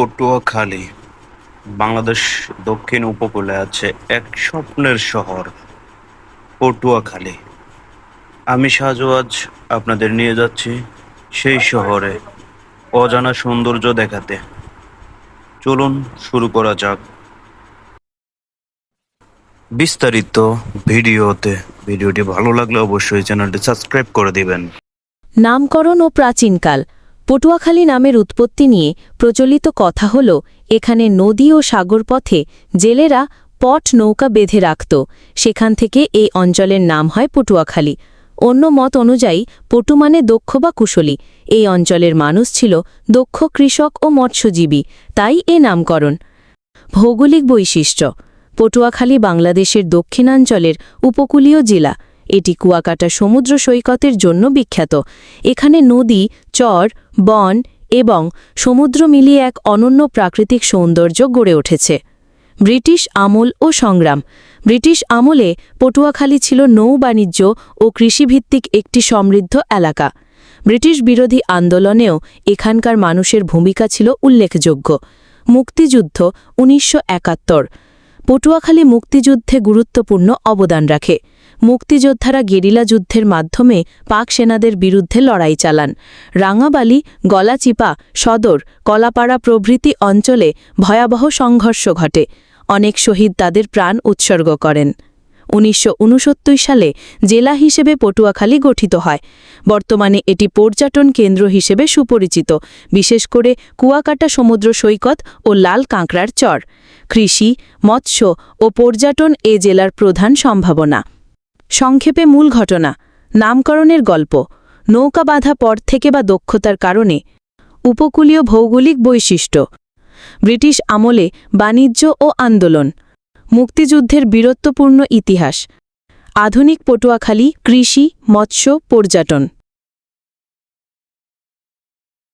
পটুয়াখালী, বাংলাদেশ দক্ষিণ উপকূলে আছে এক স্বপ্নের শহর, পটুয়াখালী। আমি সাজু আজ আপনাদের নিয়ে যাচ্ছি সেই শহরে অজানা সৌন্দর্য দেখাতে। চলুন শুরু করা যাক। বিস্তারিত ভিডিওতে। ভিডিওটি ভালো লাগলে অবশ্যই চ্যানেলটি সাবস্ক্রাইব করে দিবেন। নামকরণ ও প্রাচীনকাল। পটুয়াখালী নামের উৎপত্তি নিয়ে প্রচলিত কথা হল, এখানে নদী ও সাগর পথে জেলেরা পট নৌকা বেঁধে রাখত। সেখান থেকে এই অঞ্চলের নাম হয় পটুয়াখালী। অন্য মত অনুযায়ী, পটু মানে দক্ষ বা কুশলী। এই অঞ্চলের মানুষ ছিল দক্ষ কৃষক ও মৎস্যজীবী, তাই এ নামকরণ। ভৌগোলিক বৈশিষ্ট্য, পটুয়াখালী বাংলাদেশের দক্ষিণাঞ্চলের উপকূলীয় জেলা। এটি কুয়াকাটা সমুদ্র সৈকতের জন্য বিখ্যাত। এখানে নদী, চর, বন এবং সমুদ্র মিলিয়ে এক অনন্য প্রাকৃতিক সৌন্দর্য গড়ে উঠেছে। ব্রিটিশ আমল ও সংগ্রাম। ব্রিটিশ আমলে পটুয়াখালী ছিল নৌ বাণিজ্য ও কৃষিভিত্তিক একটি সমৃদ্ধ এলাকা। ব্রিটিশ বিরোধী আন্দোলনেও এখানকার মানুষের ভূমিকা ছিল উল্লেখযোগ্য। মুক্তিযুদ্ধ উনিশশো একাত্তর। পটুয়াখালী মুক্তিযুদ্ধে গুরুত্বপূর্ণ অবদান রাখে। মুক্তিযোদ্ধারা গেরিলা যুদ্ধের মাধ্যমে পাক সেনাদের বিরুদ্ধে লড়াই চালান। রাঙাবালি, গলাচিপা, সদর, কলাপাড়া প্রভৃতি অঞ্চলে ভয়াবহ সংঘর্ষ ঘটে। অনেক শহীদ তাদের প্রাণ উৎসর্গ করেন। উনিশশো উনসত্তর সালে জেলা হিসেবে পটুয়াখালী গঠিত হয়। বর্তমানে এটি পর্যটন কেন্দ্র হিসেবে সুপরিচিত, বিশেষ করে কুয়াকাটা সমুদ্র সৈকত ও লাল কাঁকড়ার চর। কৃষি, মৎস্য ও পর্যটন এ জেলার প্রধান সম্ভাবনা। সংক্ষেপে মূল ঘটনা, নামকরণের গল্প, নৌকা বাঁধা পর থেকে বা দক্ষতার কারণে, উপকূলীয় ভৌগোলিক বৈশিষ্ট্য, ব্রিটিশ আমলে বাণিজ্য ও আন্দোলন, মুক্তিযুদ্ধের বীরত্বপূর্ণ ইতিহাস, আধুনিক পটুয়াখালী, কৃষি, মৎস্য, পর্যটন।